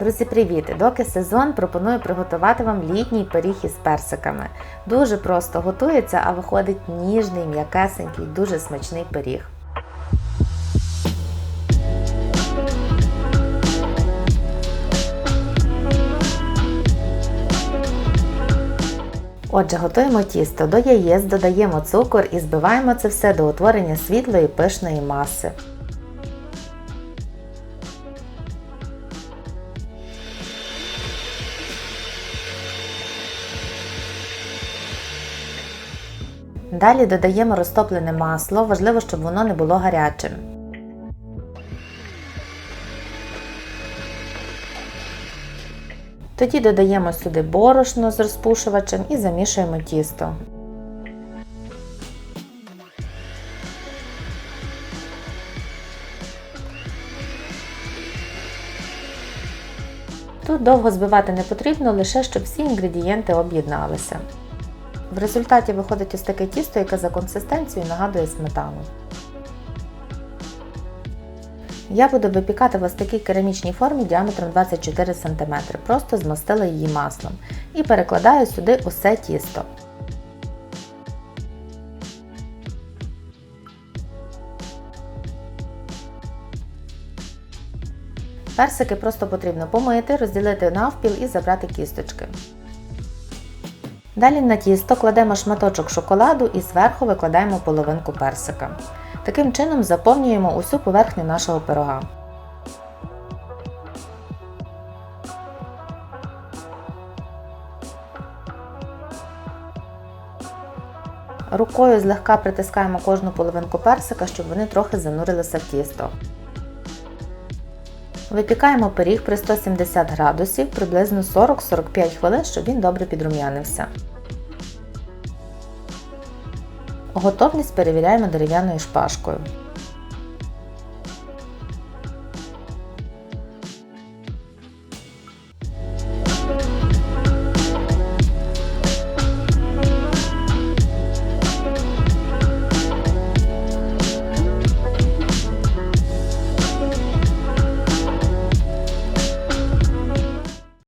Друзі, привіт! Доки сезон пропоную приготувати вам літній пиріг із персиками. Дуже просто готується, а виходить ніжний, м'якесенький, дуже смачний пиріг. Отже, готуємо тісто. До яєць додаємо цукор і збиваємо це все до утворення світлої пишної маси. Далі додаємо розтоплене масло, важливо, щоб воно не було гарячим. Тоді додаємо сюди борошно з розпушувачем і замішуємо тісто. Тут довго збивати не потрібно, лише щоб всі інгредієнти об'єдналися. В результаті виходить ось таке тісто, яке за консистенцією нагадує сметану. Я буду випікати в ось такій керамічній формі діаметром 24 см, просто змастила її маслом і перекладаю сюди усе тісто. Персики просто потрібно помити, розділити навпіл і забрати кісточки. Далі на тісто кладемо шматочок шоколаду і зверху викладаємо половинку персика. Таким чином заповнюємо усю поверхню нашого пирога. Рукою злегка притискаємо кожну половинку персика, щоб вони трохи занурилися в тісто. Випікаємо пиріг при 170 градусів приблизно 40-45 хвилин, щоб він добре підрум'янився. Готовність перевіряємо дерев'яною шпажкою.